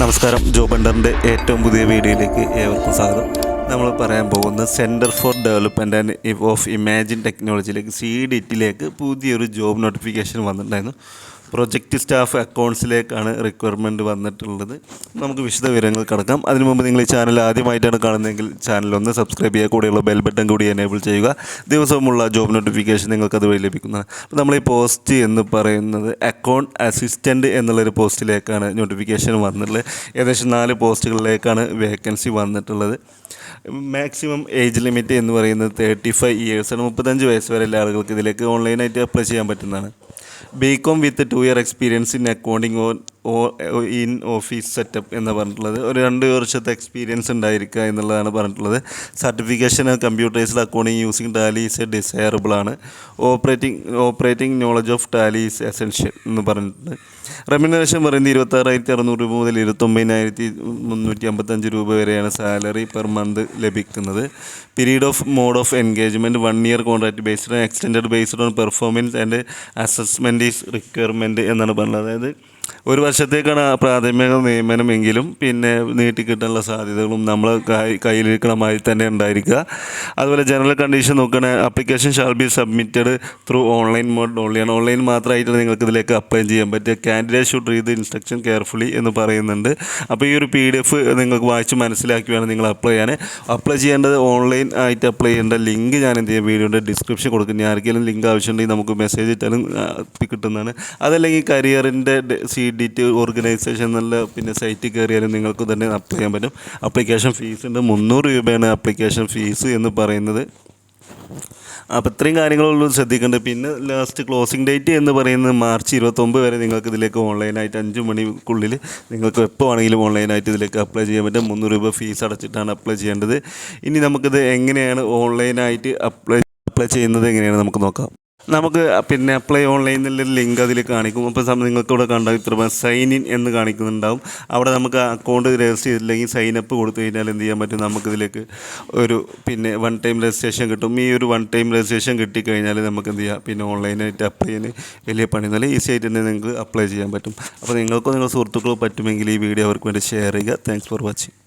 നമസ്കാരം ജോ ബണ്ടറിൻ്റെ ഏറ്റവും പുതിയ വീഡിയോയിലേക്ക് ഏവർക്കും സ്വാഗതം നമ്മൾ പറയാൻ പോകുന്നത് centre for development and of imaging ടെക്നോളജിയിലേക്ക് C ഡിറ്റിലേക്ക് പുതിയൊരു ജോബ് നോട്ടിഫിക്കേഷൻ വന്നിട്ടുണ്ടായിരുന്നു പ്രൊജക്റ്റ് സ്റ്റാഫ് അക്കൗണ്ട്സിലേക്കാണ് റിക്വയർമെൻറ്റ് വന്നിട്ടുള്ളത് നമുക്ക് വിശദ വിവരങ്ങൾ കടക്കാം അതിനു മുമ്പ് നിങ്ങൾ ഈ ചാനൽ ആദ്യമായിട്ടാണ് കാണുന്നതെങ്കിൽ ചാനൽ ഒന്ന് സബ്സ്ക്രൈബ് ചെയ്യുക കൂടെയുള്ള ബെൽ ബട്ടൺ കൂടി എനേബിൾ ചെയ്യുക ദിവസവുമുള്ള ജോബ് നോട്ടിഫിക്കേഷൻ നിങ്ങൾക്ക് അതുവഴി ലഭിക്കുന്നതാണ് അപ്പോൾ നമ്മൾ ഈ പോസ്റ്റ് എന്ന് പറയുന്നത് അക്കൗണ്ട് അസിസ്റ്റൻ്റ് എന്നുള്ളൊരു പോസ്റ്റിലേക്കാണ് നോട്ടിഫിക്കേഷൻ വന്നിട്ടുള്ളത് ഏകദേശം നാല് പോസ്റ്റുകളിലേക്കാണ് വേക്കൻസി വന്നിട്ടുള്ളത് മാക്സിമം ഏജ് ലിമിറ്റ് എന്ന് പറയുന്നത് തേർട്ടി ഫൈവ് ഇയേഴ്സാണ് മുപ്പത്തഞ്ച് വയസ്സ് എല്ലാ ആളുകൾക്ക് ഇതിലേക്ക് ഓൺലൈനായിട്ട് അപ്ലൈ ചെയ്യാൻ പറ്റുന്നതാണ് BCom with a 2-year experience in accounting or or in office setup എന്ന് പറഞ്ഞിട്ടുള്ളത് ഒരു രണ്ട് വർഷത്തെ എക്സ്പീരിയൻസ് ഉണ്ടായിരിക്കുക എന്നുള്ളതാണ് പറഞ്ഞിട്ടുള്ളത് certification കമ്പ്യൂട്ടേഴ്സിൽ accounting using Tally is desirable ആണ് operating operating knowledge of Tally is essential എന്ന് പറഞ്ഞിട്ടുണ്ട് റെമ്യൂണറേഷൻ പറയുന്നത് ഇരുപത്താറായിരത്തി അറുന്നൂറ് രൂപ മുതൽ ഇരുപത്തൊമ്പതിനായിരത്തി മുന്നൂറ്റി അമ്പത്തഞ്ച് രൂപ വരെയാണ് സാലറി പെർ മന്ത് ലഭിക്കുന്നത് period of mode of engagement one year contract based extend based on performance and assessment is requirement എന്നാണ് പറഞ്ഞത് അതായത് ഒരു വർഷത്തേക്കാണ് പ്രാഥമിക നിയമനമെങ്കിലും പിന്നെ നീട്ടിക്കിട്ടാനുള്ള സാധ്യതകളും നമ്മൾ കയ്യിലിരിക്കണമായി തന്നെ ഉണ്ടായിരിക്കുക അതുപോലെ ജനറൽ കണ്ടീഷൻ നോക്കണ application shall be submitted through online mode online online മാത്രമായിട്ട് നിങ്ങൾക്ക് ഇതിലേക്ക് അപ്ലൈ ചെയ്യാൻ പറ്റുക candidate should read instruction carefully എന്ന് പറയുന്നുണ്ട് അപ്പോൾ ഈ ഒരു പി ഡി എഫ് നിങ്ങൾക്ക് വായിച്ച് മനസ്സിലാക്കി വേണം നിങ്ങൾ അപ്ലൈ ചെയ്യാൻ അപ്ലൈ ചെയ്യേണ്ടത് ഓൺലൈൻ ആയിട്ട് അപ്ലൈ ചെയ്യേണ്ട ലിങ്ക് ഞാൻ എന്ത് ചെയ്യാം വീഡിയോയുടെ ഡിസ്ക്രിപ്ഷൻ കൊടുക്കും ആർക്കെങ്കിലും ലിങ്ക് ആവശ്യമുണ്ടെങ്കിൽ നമുക്ക് മെസ്സേജ് ഇട്ടാലും കിട്ടുന്നതാണ് അതല്ലെങ്കിൽ കരിയറിൻ്റെ C C D T organisation എന്നുള്ള പിന്നെ സൈറ്റിൽ കയറിയാലും നിങ്ങൾക്ക് തന്നെ അപ്ലൈ ചെയ്യാൻ പറ്റും അപ്ലിക്കേഷൻ ഫീസിൻ്റെ മുന്നൂറ് രൂപയാണ് അപ്ലിക്കേഷൻ ഫീസ് എന്ന് പറയുന്നത് അപ്പോൾ ഇത്രയും കാര്യങ്ങളുള്ളൂ ശ്രദ്ധിക്കേണ്ടത് പിന്നെ ലാസ്റ്റ് ക്ലോസിംഗ് ഡേറ്റ് എന്ന് പറയുന്നത് മാർച്ച് ഇരുപത്തൊമ്പത് വരെ നിങ്ങൾക്ക് ഇതിലേക്ക് ഓൺലൈനായിട്ട് അഞ്ച് മണിക്കുള്ളിൽ നിങ്ങൾക്ക് എപ്പോൾ ആണെങ്കിലും ഓൺലൈനായിട്ട് ഇതിലേക്ക് അപ്ലൈ ചെയ്യാൻ പറ്റും മുന്നൂറ് രൂപ ഫീസ് അടച്ചിട്ടാണ് അപ്ലൈ ചെയ്യേണ്ടത് ഇനി നമുക്കിത് എങ്ങനെയാണ് ഓൺലൈനായിട്ട് അപ്ലൈ അപ്ലൈ ചെയ്യുന്നത് എങ്ങനെയാണ് നമുക്ക് നോക്കാം നമുക്ക് പിന്നെ അപ്ലൈ ഓൺലൈനിൽ ഒരു ലിങ്ക് അതിൽ കാണിക്കും അപ്പോൾ നിങ്ങൾക്കിവിടെ കണ്ടാൽ ഇത്ര സൈൻ ഇൻ എന്ന് കാണിക്കുന്നുണ്ടാവും അവിടെ നമുക്ക് അക്കൗണ്ട് രജിസ്റ്റർ ചെയ്തില്ലെങ്കിൽ സൈൻ അപ്പ് കൊടുത്തു കഴിഞ്ഞാൽ എന്ത് ചെയ്യാൻ പറ്റും നമുക്കിതിലേക്ക് ഒരു പിന്നെ വൺ ടൈം രജിസ്ട്രേഷൻ കിട്ടും ഈ ഒരു വൺ ടൈം രജിസ്ട്രേഷൻ കിട്ടിക്കഴിഞ്ഞാൽ നമുക്ക് എന്ത് ചെയ്യാം പിന്നെ ഓൺലൈനായിട്ട് അപ്ലൈ ചെയ്യാൻ വലിയ പണി നല്ല ഈസി ആയിട്ട് തന്നെ നിങ്ങൾക്ക് അപ്ലൈ ചെയ്യാൻ പറ്റും അപ്പോൾ നിങ്ങൾക്കോ നിങ്ങളുടെ സുഹൃത്തുക്കളോ പറ്റുമെങ്കിൽ ഈ വീഡിയോ അവർക്ക് വേണ്ടി ഷെയർ ചെയ്യുക താങ്ക്സ് ഫോർ വാച്ചിങ്